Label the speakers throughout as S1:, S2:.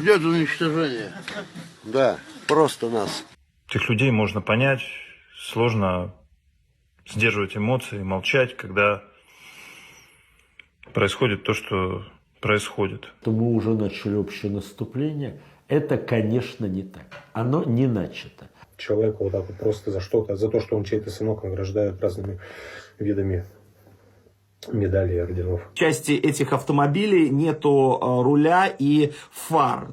S1: Идет уничтожение. Да, просто нас.
S2: Этих людей можно понять, сложно сдерживать эмоции, молчать, когда происходит то, что происходит.
S3: то мы уже начали общее наступление. Это, конечно, не так. Оно не начато.
S4: человека вот так вот просто за что-то, за то, что он чей-то сынок награждают разными видами медалей и орденов.
S5: В части этих автомобилей нету э, руля и фар.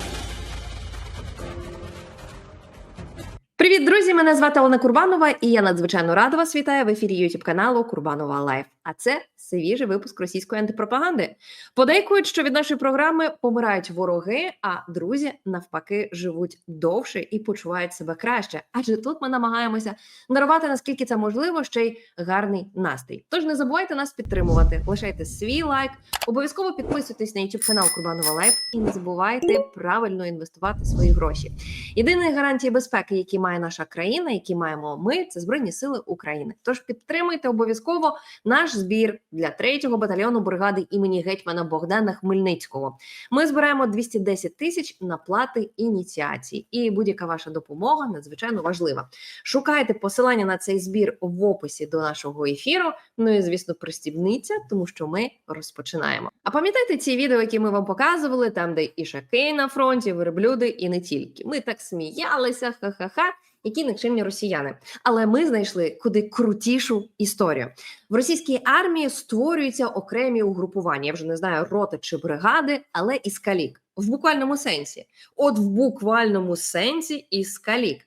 S6: Привіт, друзі! Мене звати Олена Курбанова, і я надзвичайно рада вас вітаю в ефірі youtube каналу Курбанова Лайф. А це свіжий випуск російської антипропаганди. Подейкують, що від нашої програми помирають вороги, а друзі навпаки живуть довше і почувають себе краще. Адже тут ми намагаємося дарувати наскільки це можливо, ще й гарний настрій. Тож не забувайте нас підтримувати. Лишайте свій лайк, обов'язково підписуйтесь на youtube канал Курбанова Лайф і не забувайте правильно інвестувати свої гроші. Єдиної гарантії безпеки, які має наша країна, які маємо ми, це Збройні Сили України. Тож підтримуйте обов'язково наш збір для 3-го батальйону бригади імені гетьмана Богдана Хмельницького. Ми збираємо 210 тисяч на плати ініціації, і будь-яка ваша допомога надзвичайно важлива. Шукайте посилання на цей збір в описі до нашого ефіру. Ну і звісно, пристібніться, тому що ми розпочинаємо. А пам'ятаєте ці відео, які ми вам показували, там, де ішаки на фронті, верблюди і не тільки. Ми так сміялися, ха-ха-ха. Які никчемні росіяни, але ми знайшли куди крутішу історію. В російській армії створюються окремі угрупування. Я вже не знаю роти чи бригади, але і калік в буквальному сенсі. От в буквальному сенсі із калік.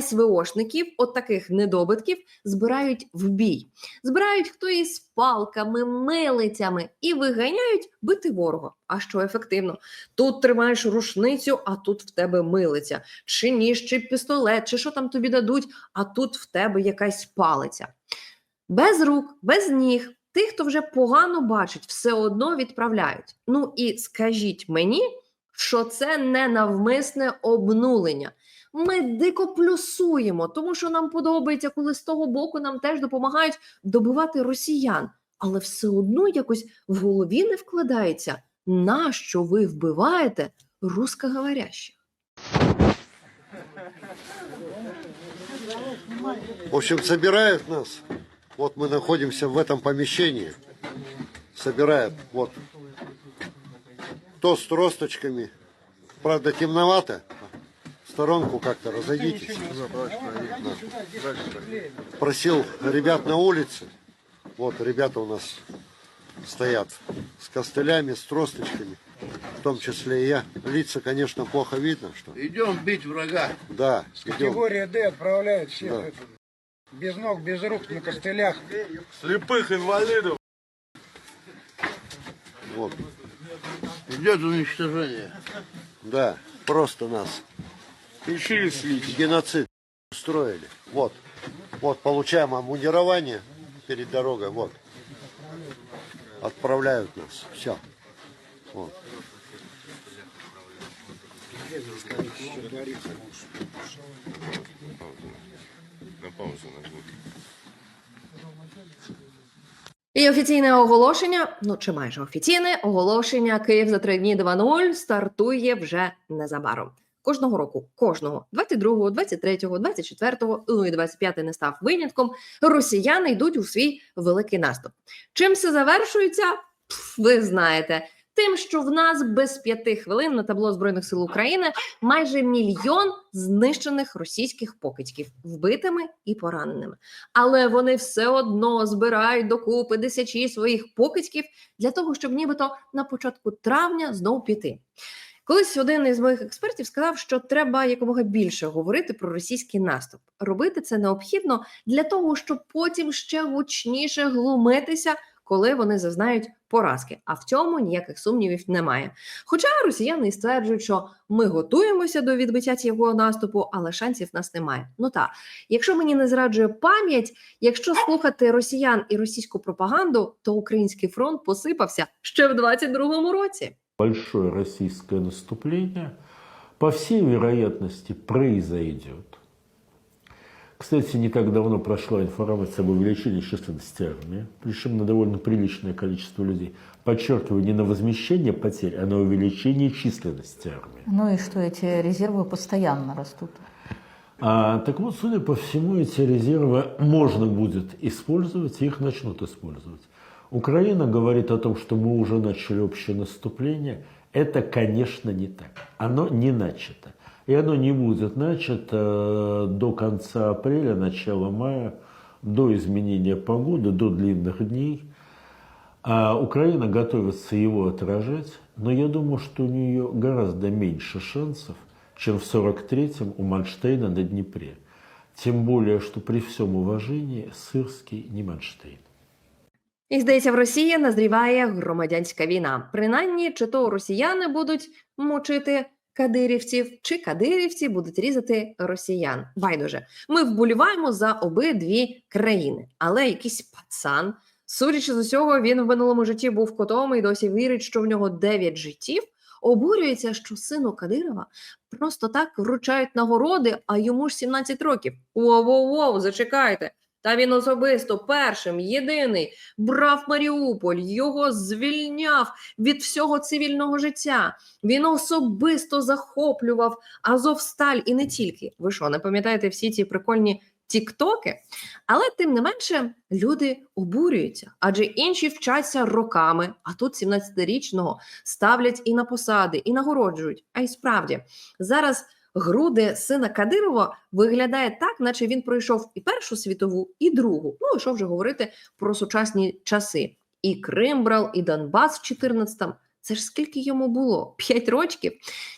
S6: СВОшників, от таких недобитків, збирають в бій. Збирають хто із палками, милицями і виганяють бити ворога. А що ефективно? Тут тримаєш рушницю, а тут в тебе милиця, чи ніж, чи пістолет, чи що там тобі дадуть, а тут в тебе якась палиця. Без рук, без ніг. Тих, хто вже погано бачить, все одно відправляють. Ну і скажіть мені, що це не навмисне обнулення. Ми дико плюсуємо, тому що нам подобається, коли з того боку нам теж допомагають добивати росіян. Але все одно якось в голові не вкладається, на що ви вбиваєте русскоговорящих.
S1: В общем, собирают нас. Вот мы находимся в этом помещении. Собирают. Вот. То с тросточками. Правда, темновато. В сторонку как-то разойдитесь. Просил ребят на улице. Вот ребята у нас стоят с костылями, с тросточками. В том числе и я. Лица, конечно, плохо видно, что.
S7: Идем бить врага.
S1: Да, идем.
S8: Категория D отправляет всех
S1: Да.
S8: это, без ног, без рук, на костылях.
S7: Слепых инвалидов.
S1: Вот.
S7: Идет уничтожение.
S1: Да, просто нас
S7: Решили слить.
S1: геноцид устроили. Вот. Вот, получаем обмундирование перед дорогой. Вот. Отправляют нас. Все. Вот.
S6: І офіційне оголошення, ну чи майже офіційне оголошення Київ за три дні 2.0 стартує вже незабаром. Кожного року, кожного 22-го, 23-го, 24-го, ну і 25-й не став винятком. Росіяни йдуть у свій великий наступ. Чим все завершується? Ви знаєте. Тим, що в нас без п'яти хвилин на табло збройних сил України майже мільйон знищених російських покидьків, вбитими і пораненими. Але вони все одно збирають докупи десячі своїх покидьків для того, щоб нібито на початку травня знов піти. Колись один із моїх експертів сказав, що треба якомога більше говорити про російський наступ. Робити це необхідно для того, щоб потім ще гучніше глумитися, коли вони зазнають поразки. А в цьому ніяких сумнівів немає. Хоча росіяни стверджують, що ми готуємося до відбиття цього наступу, але шансів нас немає. Ну так, якщо мені не зраджує пам'ять, якщо слухати росіян і російську пропаганду, то український фронт посипався ще в 22-му році.
S3: Большое российское наступление, по всей вероятности, произойдет. Кстати, не так давно прошла информация об увеличении численности армии, причем на довольно приличное количество людей. Подчеркиваю, не на возмещение потерь, а на увеличение численности армии.
S9: Ну и что эти резервы постоянно растут?
S3: А, так вот, судя по всему, эти резервы можно будет использовать, и их начнут использовать. Украина говорит о том, что мы уже начали общее наступление. Это, конечно, не так. Оно не начато. И оно не будет начато до конца апреля, начала мая, до изменения погоды, до длинных дней. А Украина готовится его отражать, но я думаю, что у нее гораздо меньше шансов, чем в 43-м у Манштейна на Днепре. Тем более, что при всем уважении Сырский не Манштейн.
S6: І здається, в Росії назріває громадянська війна. Принаймні, чи то росіяни будуть мучити кадирівців, чи кадирівці будуть різати росіян. Байдуже, ми вболіваємо за обидві країни, але якийсь пацан, судячи з усього, він в минулому житті був котом і досі вірить, що в нього 9 життів. Обурюється, що сину Кадирова просто так вручають нагороди, а йому ж 17 років. Воу-воу-воу, зачекайте. Та він особисто першим, єдиний брав Маріуполь, його звільняв від всього цивільного життя. Він особисто захоплював Азовсталь і не тільки. Ви що, не пам'ятаєте всі ці прикольні тіктоки? Але тим не менше люди обурюються, адже інші вчаться роками, а тут 17-річного ставлять і на посади, і нагороджують. А й справді зараз груди сина Кадирова виглядає так, наче він пройшов і Першу світову, і другу. Ну і що вже говорити про сучасні часи. І Крим брав, і Донбас в 14-му. Це ж скільки йому було? П'ять рочків.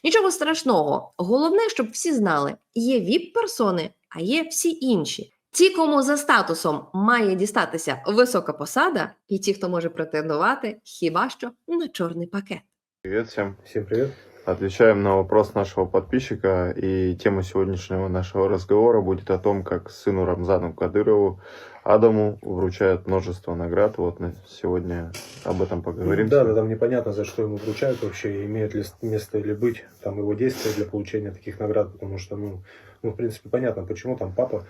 S6: Нічого страшного. Головне, щоб всі знали: є віп-персони, а є всі інші. Ті, кому за статусом має дістатися висока посада, і ті, хто може претендувати, хіба що на чорний пакет.
S10: Привет всем.
S4: Всем привет.
S10: Отвечаем на вопрос нашего подписчика. И тема сегодняшнего нашего разговора будет о том, как сыну Рамзану Кадырову, Адаму, вручают множество наград. Вот на сегодня об этом поговорим.
S4: Да, да, там непонятно, за что ему вручают вообще, имеет ли место или быть там его действия для получения таких наград, потому что, ну, ну, в принципе, понятно, почему там папа,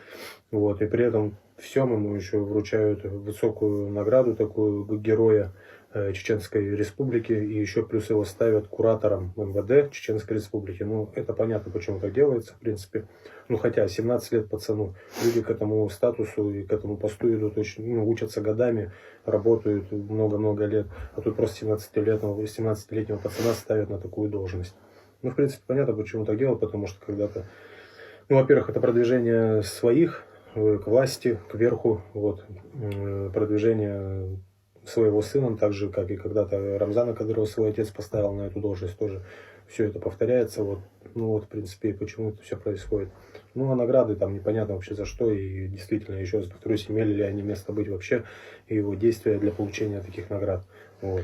S4: вот, и при этом всем ему еще вручают высокую награду такую героя Чеченской Республики, и еще плюс его ставят куратором МВД Чеченской Республики. Ну, это понятно, почему так делается, в принципе. Ну, хотя 17 лет пацану, люди к этому статусу и к этому посту идут очень, ну, учатся годами, работают много-много лет, а тут просто 17-летнего, 17-летнего пацана ставят на такую должность. Ну, в принципе, понятно, почему так делают, потому что когда-то, ну, во-первых, это продвижение своих э, к власти, к верху, вот, продвижение своего сына, так же, как и когда-то Рамзана Кадырова свой отец поставил на эту должность, тоже все это повторяется, вот, ну, вот, в принципе, и почему это все происходит. Ну, а награды там непонятно вообще за что, и действительно, еще раз повторюсь, имели ли они место быть вообще, и его действия для получения таких наград, вот.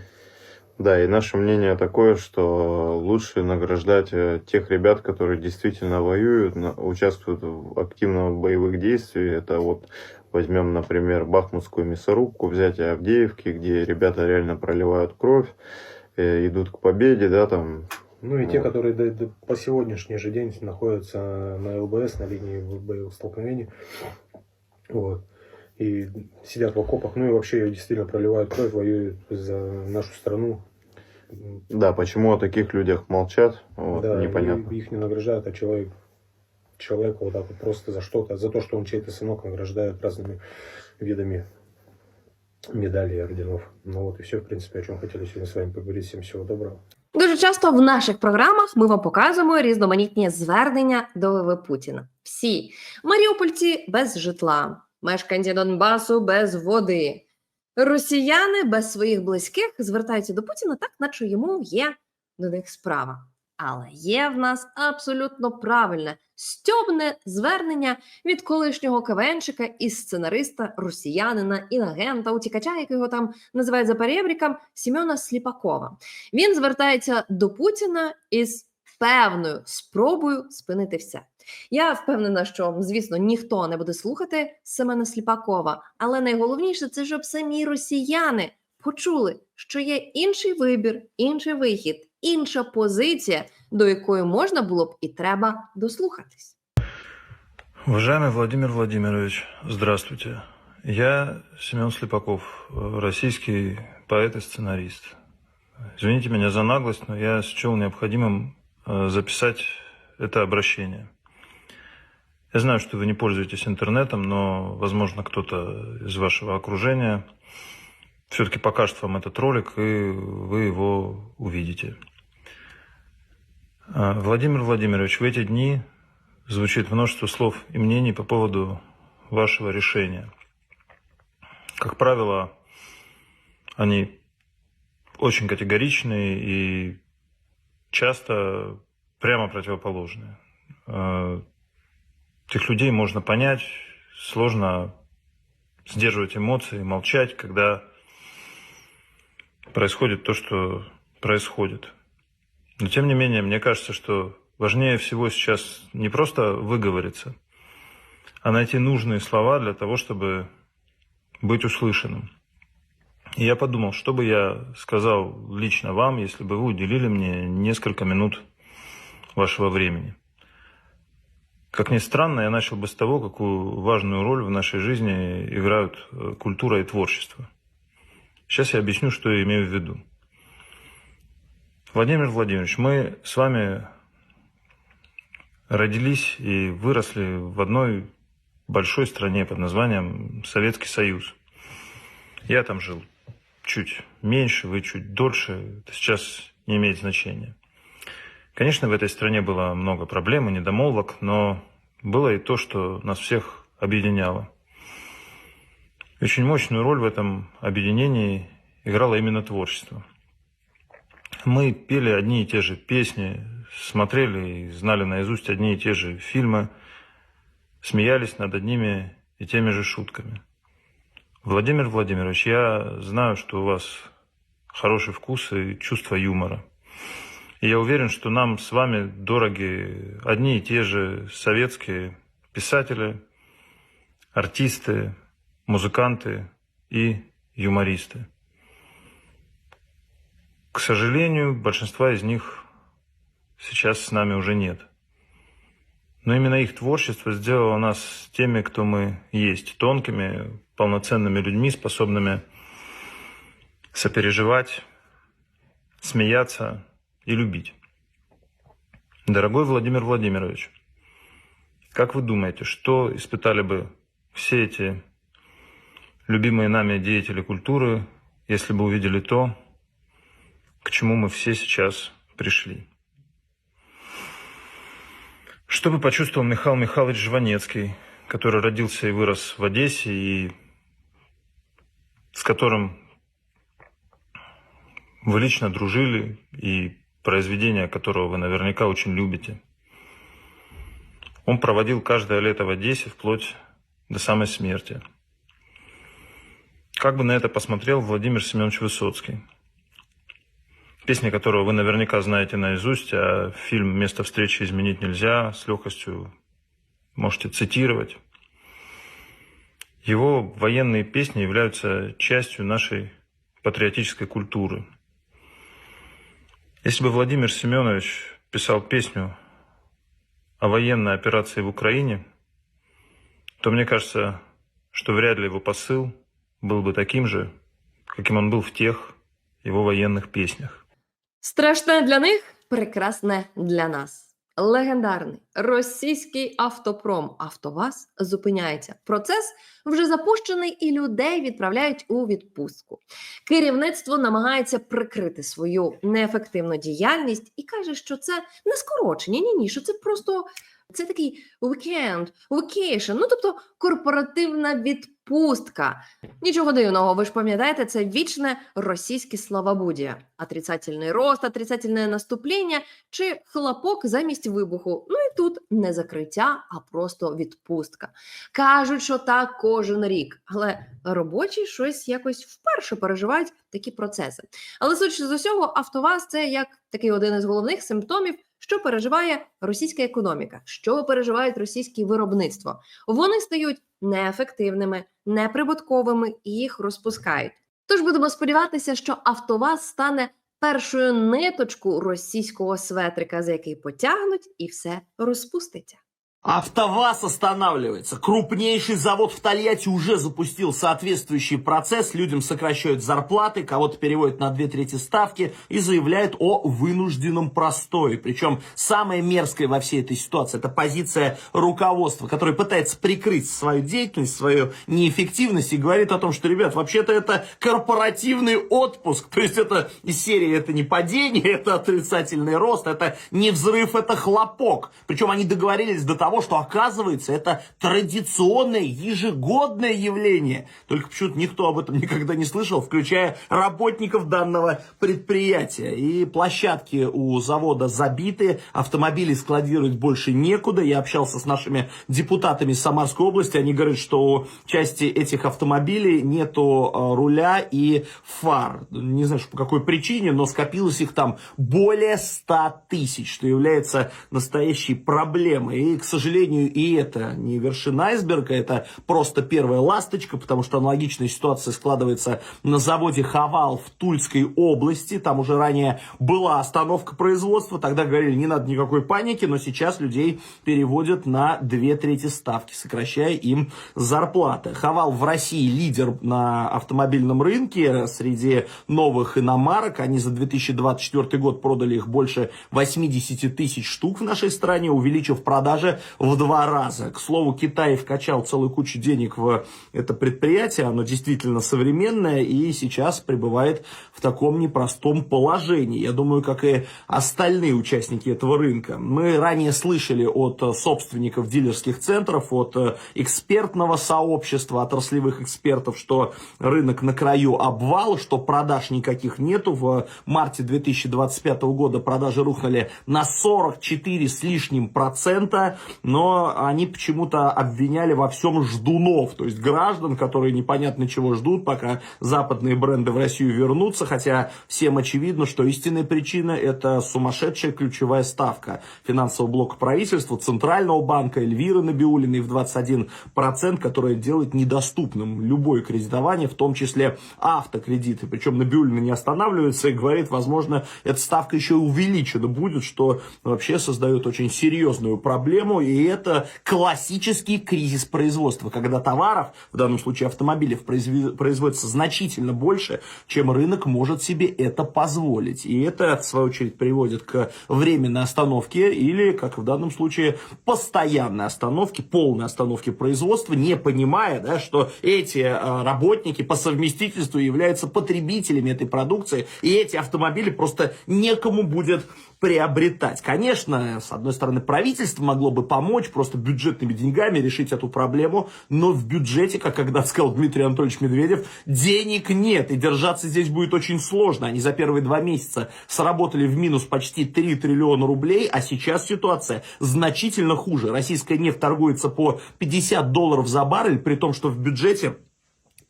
S10: Да, и наше мнение такое, что лучше награждать э, тех ребят, которые действительно воюют, участвуют в активно в боевых действиях. Это вот возьмем, например, Бахмутскую мясорубку, взятие Авдеевки, где ребята реально проливают кровь, э, идут к победе, да, там
S4: Ну и те,
S10: Вот.
S4: которые до- до- по сегодняшний же день находятся на ЛБС, на линии боевых столкновений. Вот. И сидят в окопах, ну и вообще действительно проливают кровь, воюют за нашу страну.
S10: Да, почему о таких людях молчат, вот,
S4: да,
S10: непонятно.
S4: их не награждают, а человек, человека вот так вот просто за что-то, за то, что он чей-то сынок награждают разными видами медалей и орденов. Ну вот и все, в принципе, о чем хотели сегодня с вами поговорить. Всем всего доброго.
S6: Дуже часто в наших програмах ми вам показуємо різноманітні звернення до ВВ Путіна. Всі маріупольці без житла, мешканці Донбасу без води, росіяни без своїх близьких звертаються до Путіна так, наче йому є до них справа. Але є в нас абсолютно правильне стьобне звернення від колишнього КВНчика і сценариста, росіянина, інагента, утікача, як його там називають за перебріком, Сімена Сліпакова. Він звертається до Путіна із певною спробою спинити все. Я впевнена, що звісно ніхто не буде слухати Семена Сліпакова, але найголовніше це щоб самі росіяни почули, що є інший вибір, інший вихід, інша позиція, до якої можна було б і треба дослухатись.
S2: Уважаемый Владимир Владимирович, здравствуйте. Я Семен Слепаков, э, российский поэт и сценарист. Извините меня за наглость, но я счел необходимым э, записать это обращение. Я знаю, что вы не пользуетесь интернетом, но, возможно, кто-то из вашего окружения все-таки покажет вам этот ролик, и вы его увидите. А, Владимир Владимирович, в эти дни звучит множество слов и мнений по поводу вашего решения. Как правило, они очень категоричные и часто прямо противоположные. Э, Этих людей можно понять, сложно сдерживать эмоции, молчать, когда происходит то, что происходит. Но тем не менее, мне кажется, что важнее всего сейчас не просто выговориться, а найти нужные слова для того, чтобы быть услышанным. И я подумал, что бы я сказал лично вам, если бы вы уделили мне несколько минут вашего времени. Как ни странно, я начал бы с того, какую важную роль в нашей жизни играют э, культура и творчество. Сейчас я объясню, что я имею в виду. Владимир Владимирович, мы с вами родились и выросли в одной большой стране под названием Советский Союз. Я там жил чуть меньше, вы чуть дольше. Это сейчас не имеет значения. Конечно, в этой стране было много проблем и недомолвок, но было и то, что нас всех объединяло. Очень мощную роль в этом объединении играло именно творчество. Мы пели одни и те же песни, смотрели и знали наизусть одни и те же фильмы, смеялись над одними и теми же шутками. Владимир Владимирович, я знаю, что у вас хороший вкус и чувство юмора. И я уверен, что нам с вами дороги одни и те же советские писатели, артисты, музыканты и юмористы. К сожалению, большинства из них сейчас с нами уже нет. Но именно их творчество сделало нас теми, кто мы есть, тонкими, полноценными людьми, способными сопереживать, смеяться и любить. Дорогой Владимир Владимирович, как вы думаете, что испытали бы все эти любимые нами деятели культуры, если бы увидели то, к чему мы все сейчас пришли? Что бы почувствовал Михаил Михайлович Жванецкий, который родился и вырос в Одессе, и с которым вы лично дружили, и произведение которого вы наверняка очень любите. Он проводил каждое лето в Одессе вплоть до самой смерти. Как бы на это посмотрел Владимир Семенович Высоцкий, песни которого вы наверняка знаете наизусть, а фильм «Место встречи изменить нельзя» с легкостью можете цитировать. Его военные песни являются частью нашей патриотической культуры – если бы Владимир Семенович писал песню о военной операции в Украине, то мне кажется, что вряд ли его посыл был бы таким же, каким он был в тех его военных песнях.
S6: Страшне для них, прекрасне для нас. Легендарний російський автопром Автоваз зупиняється. Процес вже запущений і людей відправляють у відпустку. Керівництво намагається прикрити свою неефективну діяльність і каже, що це не скорочення. Ні, ні, що це просто це такий вікенд, вікейшн, ну тобто корпоративна відпустка. Нічого дивного, ви ж пам'ятаєте, це вічне російське славобудія. Отрицательний рост, отрицательне наступлення чи хлопок замість вибуху. Ну і тут не закриття, а просто відпустка. Кажуть, що так кожен рік, але робочі щось якось вперше переживають такі процеси. Але судячи з усього, Автоваз це як такий один із головних симптомів, що переживає російська економіка, що переживають російське виробництво. Вони стають неефективними, неприбутковими і їх розпускають. Тож будемо сподіватися, що Автоваз стане першою ниточку російського светрика, за який потягнуть, і все розпуститься.
S5: АвтоВАЗ останавливается. Крупнейший завод в Тольятти уже запустил соответствующий процесс. Людям сокращают зарплаты, кого-то переводят на две трети ставки и заявляют о вынужденном простое. Причем самое мерзкое во всей этой ситуации это позиция руководства, которое пытается прикрыть свою деятельность, свою неэффективность и говорит о том, что, ребят, вообще-то это корпоративный отпуск. То есть это из серии это не падение, это отрицательный рост, это не взрыв, это хлопок. Причем они договорились до того, что оказывается это традиционное ежегодное явление. Только почему-то никто об этом никогда не слышал, включая работников данного предприятия. И площадки у завода забиты, автомобили складировать больше некуда. Я общался с нашими депутатами Самарской области, они говорят, что у части этих автомобилей нету э, руля и фар. Не знаю, по какой причине, но скопилось их там более 100 тысяч, что является настоящей проблемой. И, к сожалению, и это не вершина айсберга, это просто первая ласточка, потому что аналогичная ситуация складывается на заводе Хавал в Тульской области. Там уже ранее была остановка производства, тогда говорили, не надо никакой паники, но сейчас людей переводят на две трети ставки, сокращая им зарплаты. Хавал в России лидер на автомобильном рынке среди новых иномарок. Они за 2024 год продали их больше 80 тысяч штук в нашей стране, увеличив продажи в два раза. К слову, Китай вкачал целую кучу денег в это предприятие, оно действительно современное и сейчас пребывает в таком непростом положении. Я думаю, как и остальные участники этого рынка. Мы ранее слышали от собственников дилерских центров, от экспертного сообщества, отраслевых экспертов, что рынок на краю обвала, что продаж никаких нету. В марте 2025 года продажи рухнули на 44 с лишним процента, но они почему-то обвиняли во всем ждунов, то есть граждан, которые непонятно чего ждут, пока западные бренды в Россию вернутся, хотя всем очевидно, что истинная причина это сумасшедшая ключевая ставка финансового блока правительства, Центрального банка, Эльвиры Набиулиной в 21%, которая делает недоступным любое кредитование, в том числе автокредиты. Причем Набиулина не останавливается и говорит, возможно, эта ставка еще увеличена будет, что вообще создает очень серьезную проблему, и это классический кризис производства, когда товаров, в данном случае автомобилей, производится значительно больше, чем рынок может себе это позволить. И это, в свою очередь, приводит к временной остановке или, как в данном случае, постоянной остановке, полной остановке производства, не понимая, да, что эти э, работники по совместительству являются потребителями этой продукции, и эти автомобили просто некому будет приобретать. Конечно, с одной стороны, правительство могло бы помочь просто бюджетными деньгами решить эту проблему, но в бюджете, как когда сказал Дмитрий Анатольевич Медведев, денег нет, и держаться здесь будет очень сложно. Они за первые два месяца сработали в минус почти 3 триллиона рублей, а сейчас ситуация значительно хуже. Российская нефть торгуется по 50 долларов за баррель, при том, что в бюджете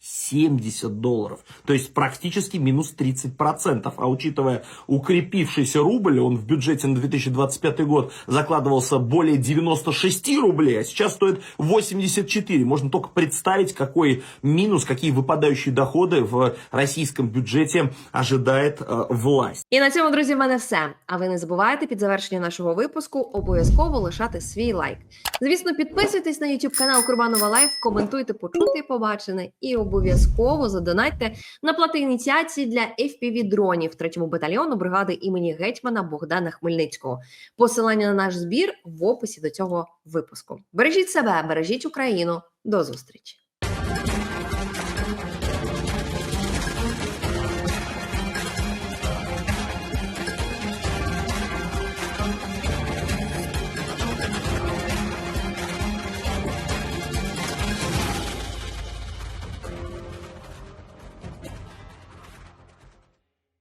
S5: 70 долларов. То есть практически минус 30%. А учитывая укрепившийся рубль, он в бюджете на 2025 год закладывался более 96 рублей, а сейчас стоит 84. Можно только представить, какой минус, какие выпадающие доходы в российском бюджете ожидает э, власть.
S6: І на цьому, друзі, в мене все. А ви не забувайте під завершення нашого випуску обов'язково лишати свій лайк. Звісно, підписуйтесь на YouTube канал Курбанова Лайф, коментуйте, почути і побачене, і обов'язково задонайте на плати ініціації для fpv дронів 3-му батальйону бригади імені гетьмана Богдана Хмельницького. Посилання на наш збір в описі до цього випуску. Бережіть себе, бережіть Україну. До зустрічі!